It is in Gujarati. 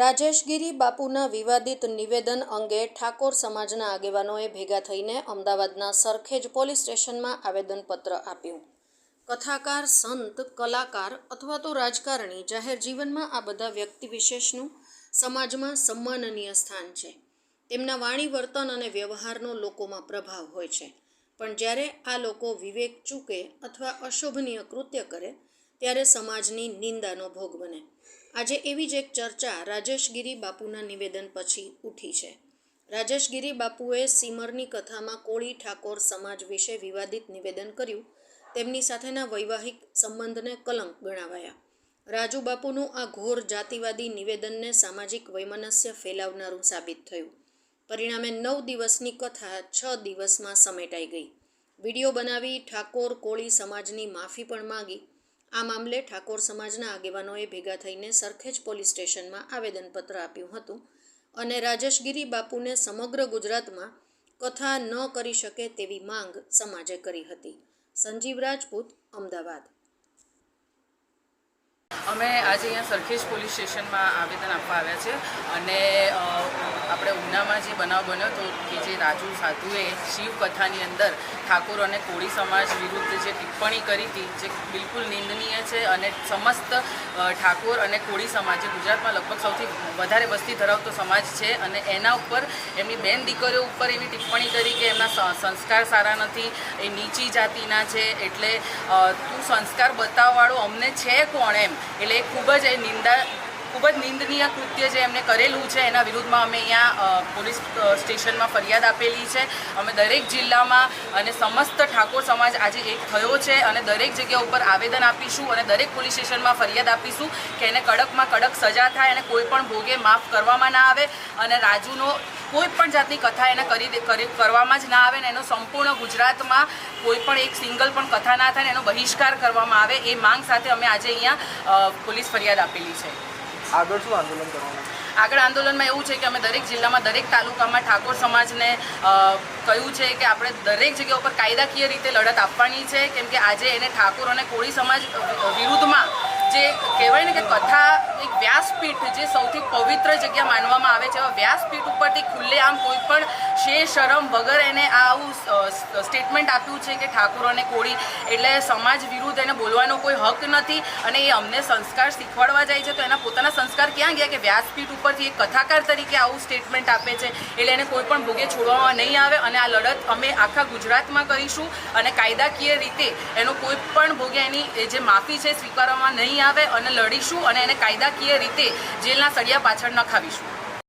રાજેશગીરી બાપુના વિવાદિત નિવેદન અંગે ઠાકોર સમાજના આગેવાનોએ ભેગા થઈને અમદાવાદના સરખેજ પોલીસ સ્ટેશનમાં આવેદનપત્ર આપ્યું. કથાકાર, સંત, કલાકાર અથવા તો રાજકારણી જાહેર જીવનમાં આ બધા વ્યક્તિ વિશેષનું સમાજમાં સન્માનનીય સ્થાન છે. તેમના વાણી, વર્તન અને વ્યવહારનો લોકોમાં પ્રભાવ હોય છે. પણ જ્યારે આ લોકો વિવેક ચૂકે અથવા અશોભનીય કૃત્ય કરે, ત્યારે સમાજની નિંદાનો ભોગ બને. આજે એવી જ એક ચર્ચા રાજેશગીરી બાપુના નિવેદન પછી ઉઠી છે. રાજેશગીરી બાપુએ સીમરની કથામાં કોળી ઠાકોર સમાજ વિશે વિવાદિત નિવેદન કર્યું. તેમની સાથેના વૈવાહિક સંબંધને કલંક ગણાવાયા. રાજુ બાપુનું આ ઘોર જાતિવાદી નિવેદનને સામાજિક વૈમનસ્ય ફેલાવનારું સાબિત થયું. પરિણામે નવ દિવસની કથા છ દિવસમાં સમેટાઈ ગઈ. વીડિયો બનાવી ઠાકોર કોળી સમાજની માફી પણ માંગી. આ મામલે ઠાકોર સમાજના આગેવાનોએ ભેગા થઈને સરખેજ પોલીસ સ્ટેશનમાં આવેદનપત્ર આપ્યું હતું અને રાજેશગીરી બાપુને સમગ્ર ગુજરાતમાં કથા ન કરી શકે તેવી માંગ સમાજે કરી હતી. સંજીવ રાજપૂત, અમદાવાદ. અમે આજે અહીંયા સરખેજ પોલીસ સ્ટેશનમાં આવેદન આપવા આવ્યા છે અને આપણે ઉનામાં જે બનાવ બન્યો હતો કે જે રાજુ સાધુએ શિવકથાની અંદર ઠાકોર અને કોળી સમાજ વિરુદ્ધ જે ટિપ્પણી કરી હતી, જે બિલકુલ નિંદનીય છે અને સમસ્ત ઠાકોર અને કોળી સમાજ જે ગુજરાતમાં લગભગ સૌથી વધારે વસ્તી ધરાવતો સમાજ છે અને એના ઉપર એમની બેન દીકરીઓ ઉપર એવી ટિપ્પણી કરી કે એમના સંસ્કાર સારા નથી, એ નીચી જાતિના છે, એટલે તું સંસ્કાર બતાવવાળો અમને છે કોણ એમ? એટલે એ ખૂબ જ એ નિંદા, ખૂબ જ નિંદનીય કૃત્ય જે એમને કરેલું છે, એના વિરુદ્ધમાં અમે અહીંયા પોલીસ સ્ટેશનમાં ફરિયાદ આપેલી છે. અમે દરેક જિલ્લામાં અને સમસ્ત ઠાકોર સમાજ આજે એક થયો છે અને દરેક જગ્યા ઉપર આવેદન આપીશું અને દરેક પોલીસ સ્ટેશનમાં ફરિયાદ આપીશું કે એને કડકમાં કડક સજા થાય અને કોઈ પણ ભોગે માફ કરવામાં ના આવે. અને રાજુનો કોઈ પણ જાતની કથા એને કરી કરવામાં જ ના આવે ને એનો સંપૂર્ણ ગુજરાતમાં કોઈ પણ એક સિંગલ પણ કથા ના થાય ને એનો બહિષ્કાર કરવામાં આવે એ માંગ સાથે અમે આજે અહીંયા પોલીસ ફરિયાદ આપેલી છે. આગળ શું આંદોલન કરવાનું? આગળ આંદોલનમાં એવું છે કે અમે દરેક જિલ્લામાં દરેક તાલુકામાં ઠાકોર સમાજને કહ્યું છે કે આપણે દરેક જગ્યા ઉપર કાયદાકીય રીતે લડત આપવાની છે કેમ કે આજે એને ઠાકોર અને કોળી સમાજ વિરુદ્ધમાં જે કહેવાય ને કે કથા એક વ્યાસપીઠ જે સૌથી પવિત્ર જગ્યા માનવામાં આવે છે, એવા વ્યાસપીઠ ઉપરથી ખુલ્લેઆમ કોઈ પણ શે શરમ વગર એને આવું સ્ટેટમેન્ટ આપ્યું છે કે ઠાકોર અને કોળી એટલે સમાજ વિરુદ્ધ એને બોલવાનો કોઈ હક નથી અને એ અમને સંસ્કાર શીખવાડવા જાય છે. તો એના પોતાના સંસ્કાર ક્યાં ગયા કે વ્યાસપીઠ ઉપરથી એક કથાકાર તરીકે આવું સ્ટેટમેન્ટ આપે છે? એટલે એને કોઈ પણ ભોગે છોડવામાં નહીં આવે અને આ લડત અમે આખા ગુજરાતમાં કરીશું અને કાયદાકીય રીતે એનો કોઈ પણ ભોગે એની જે માફી છે, સ્વીકારવામાં નહીં આવે અને લડીશું અને એને કાયદાકીય રીતે જેલના સળિયા પાછળ નખાવીશું